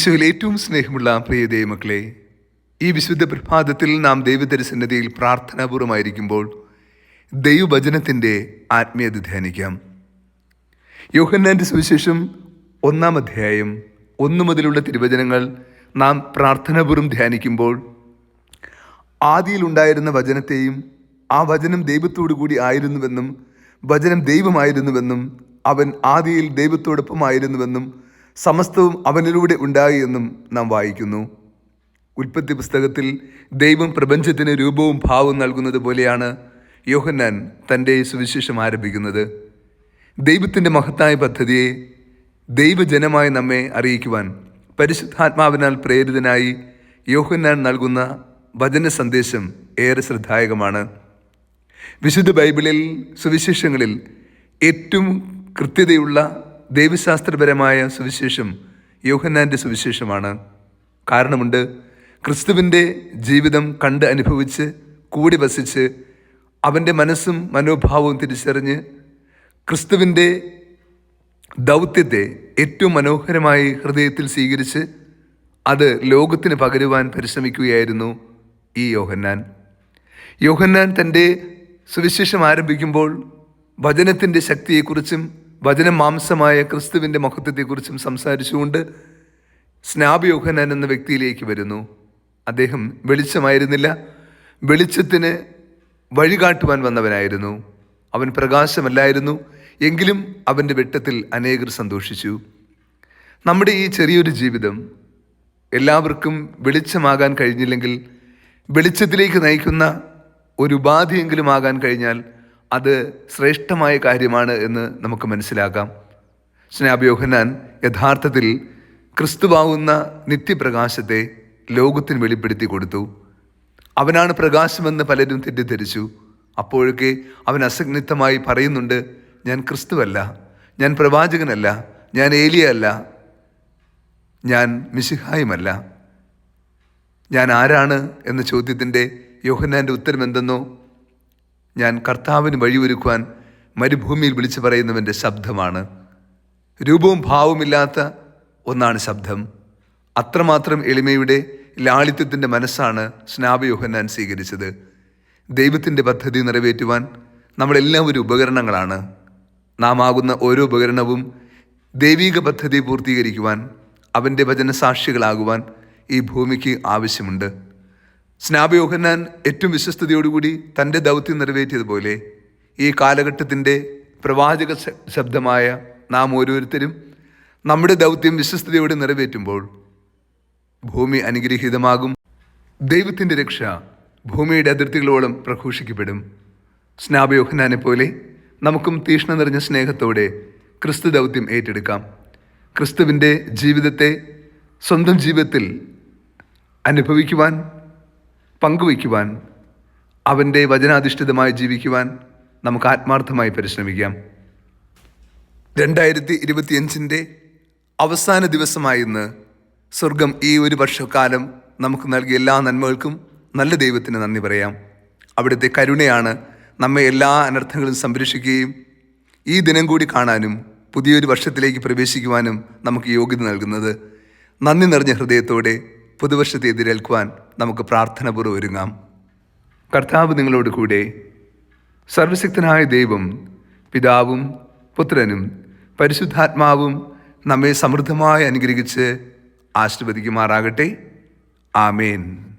ഈശോയിൽ ഏറ്റവും സ്നേഹമുള്ള പ്രിയ ദൈവമക്കളെ ഈ വിശുദ്ധ പ്രഭാതത്തിൽ നാം ദൈവദരിസന്നതിയിൽ പ്രാർത്ഥനാപൂർവമായിരിക്കുമ്പോൾ ദൈവവചനത്തിന്റെ ആത്മീയത ധ്യാനിക്കാം. യോഹന്നാന്റെ സുവിശേഷം ഒന്നാം അധ്യായം ഒന്നു മുതലുള്ള തിരുവചനങ്ങൾ നാം പ്രാർത്ഥനാപൂർവം ധ്യാനിക്കുമ്പോൾ ആദിയിലുണ്ടായിരുന്ന വചനത്തെയും ആ വചനം ദൈവത്തോടു കൂടി ആയിരുന്നുവെന്നും വചനം ദൈവമായിരുന്നുവെന്നും അവൻ ആദിയിൽ ദൈവത്തോടൊപ്പമായിരുന്നുവെന്നും സമസ്തവും അവനിലൂടെ ഉണ്ടായി എന്നും നാം വായിക്കുന്നു. ഉൽപ്പത്തി പുസ്തകത്തിൽ ദൈവം പ്രപഞ്ചത്തിന് രൂപവും ഭാവവും നൽകുന്നത് പോലെയാണ് യോഹന്നാൻ തന്റെ സുവിശേഷം ആരംഭിക്കുന്നത്. ദൈവത്തിന്റെ മഹത്തായ പദ്ധതിയെ ദൈവജനമായി നമ്മെ അറിയിക്കുവാൻ പരിശുദ്ധാത്മാവിനാൽ പ്രേരിതനായി യോഹന്നാൻ നൽകുന്ന വചന സന്ദേശം ഏറെ ശ്രദ്ധായകമാണ്. വിശുദ്ധ ബൈബിളിൽ സുവിശേഷങ്ങളിൽ ഏറ്റവും കൃത്യതയുള്ള ദൈവശാസ്ത്രപരമായ സുവിശേഷം യോഹന്നാന്റെ സുവിശേഷമാണ്. കാരണമുണ്ട് ക്രിസ്തുവിന്റെ ജീവിതം കണ്ട് അനുഭവിച്ച് കൂടി വസിച്ച് അവന്റെ മനസ്സും മനോഭാവവും തിരിച്ചറിഞ്ഞ് ക്രിസ്തുവിന്റെ ദൗത്യത്തെ ഏറ്റവും മനോഹരമായി ഹൃദയത്തിൽ സ്വീകരിച്ച് അത് ലോകത്തിന് പകരുവാൻ പരിശ്രമിക്കുകയായിരുന്നു ഈ യോഹന്നാൻ. യോഹന്നാൻ തന്റെ സുവിശേഷം ആരംഭിക്കുമ്പോൾ വചനത്തിന്റെ ശക്തിയെക്കുറിച്ചും വചനം മാംസമായ ക്രിസ്തുവിന്റെ മഹത്വത്തെക്കുറിച്ചും സംസാരിച്ചുകൊണ്ട് സ്നാബ് യോഹന്നാൻ എന്ന വ്യക്തിയിലേക്ക് വരുന്നു. അദ്ദേഹം വെളിച്ചമായിരുന്നില്ല. വെളിച്ചത്തിന് വഴികാട്ടുവാൻ വന്നവനായിരുന്നു. അവൻ പ്രകാശമല്ലായിരുന്നു. എങ്കിലും അവന്റെ വെട്ടത്തിൽ അനേകർ സന്തോഷിച്ചു. നമ്മുടെ ഈ ചെറിയൊരു ജീവിതം എല്ലാവർക്കും വെളിച്ചമാകാൻ കഴിഞ്ഞില്ലെങ്കിൽ വെളിച്ചത്തിലേക്ക് നയിക്കുന്ന ഒരു ഉപാധിയെങ്കിലും ആകാൻ കഴിഞ്ഞാൽ അത് ശ്രേഷ്ഠമായ കാര്യമാണ് എന്ന് നമുക്ക് മനസ്സിലാക്കാം. സ്നാബ് യഥാർത്ഥത്തിൽ ക്രിസ്തുവാകുന്ന നിത്യപ്രകാശത്തെ ലോകത്തിന് വെളിപ്പെടുത്തി കൊടുത്തു. അവനാണ് പ്രകാശമെന്ന് പലരും തെറ്റിദ്ധരിച്ചു. അപ്പോഴൊക്കെ അവൻ അസഗ്നിത്തമായി പറയുന്നുണ്ട് ഞാൻ ക്രിസ്തുവല്ല ഞാൻ പ്രവാചകനല്ല ഞാൻ ഏലിയല്ല ഞാൻ മിശിഹായുമല്ല. ഞാൻ ആരാണ്? എന്ന ചോദ്യത്തിന്റെ യോഹന്നാന്റെ ഉത്തരം എന്തെന്നോ ഞാൻ കർത്താവിന് വഴിയൊരുക്കുവാൻ മരുഭൂമിയിൽ വിളിച്ചു പറയുന്നവന്റെ ശബ്ദമാണ്. രൂപവും ഭാവവുമില്ലാത്ത ഒന്നാണ് ശബ്ദം. അത്രമാത്രം എളിമയുടെ ലാളിത്യത്തിന്റെ മനസ്സാണ് സ്നാപയോഹനാൻ സ്വീകരിച്ചത്. ദൈവത്തിന്റെ പദ്ധതി നിറവേറ്റുവാൻ നമ്മളെല്ലാം ഒരു ഉപകരണങ്ങളാണ്. നാം ആകുന്ന ഓരോ ഉപകരണവും ദൈവിക പദ്ധതി പൂർത്തീകരിക്കുവാൻ അവന്റെ വചന സാക്ഷികളാകുവാൻ ഈ ഭൂമിക്ക് ആവശ്യമുണ്ട്. സ്നാപയോഹന്നാൻ ഏറ്റവും വിശ്വസ്തയോടുകൂടി തന്റെ ദൗത്യം നിറവേറ്റിയതുപോലെ ഈ കാലഘട്ടത്തിന്റെ പ്രവാചക ശബ്ദമായ നാം ഓരോരുത്തരും നമ്മുടെ ദൗത്യം വിശ്വസ്തയോടെ നിറവേറ്റുമ്പോൾ ഭൂമി അനുഗ്രഹീതമാകും. ദൈവത്തിന്റെ രക്ഷ ഭൂമിയുടെ അതിർത്തികളോളം പ്രഘോഷിക്കപ്പെടും. സ്നാപയോഹനാനെ പോലെ നമുക്കും തീഷ്ണ നിറഞ്ഞ സ്നേഹത്തോടെ ക്രിസ്തു ദൗത്യം ഏറ്റെടുക്കാം. ക്രിസ്തുവിന്റെ ജീവിതത്തെ സ്വന്തം ജീവിതത്തിൽ അനുഭവിക്കുവാൻ പങ്കുവയ്ക്കുവാൻ അവന്റെ വചനാധിഷ്ഠിതമായി ജീവിക്കുവാൻ നമുക്ക് ആത്മാർത്ഥമായി പരിശ്രമിക്കാം. രണ്ടായിരത്തി ഇരുപത്തിയഞ്ചിന്റെ അവസാന ദിവസമായി ഇന്ന് സ്വർഗം ഈ ഒരു വർഷക്കാലം നമുക്ക് നൽകിയ എല്ലാ നന്മകൾക്കും നല്ല ദൈവത്തിന് നന്ദി പറയാം. അവിടുത്തെ കരുണയാണ് നമ്മെ എല്ലാ അനർത്ഥങ്ങളും സംരക്ഷിക്കുകയും ഈ ദിനം കൂടി കാണാനും പുതിയൊരു വർഷത്തിലേക്ക് പ്രവേശിക്കുവാനും നമുക്ക് യോഗ്യത നൽകുന്നത്. നന്ദി നിറഞ്ഞ ഹൃദയത്തോടെ പുതുവർഷത്തെ എതിരേൽക്കുവാൻ നമുക്ക് പ്രാർത്ഥനപൂർവം ഒരുങ്ങാം. കർത്താവ് നിങ്ങളോട് കൂടെ സർവശക്തനായ ദൈവം പിതാവും പുത്രനും പരിശുദ്ധാത്മാവും നമ്മെ സമൃദ്ധമായി അനുഗ്രഹിച്ച് ആശീർവദിക്കുമാറാകട്ടെ. ആമേൻ.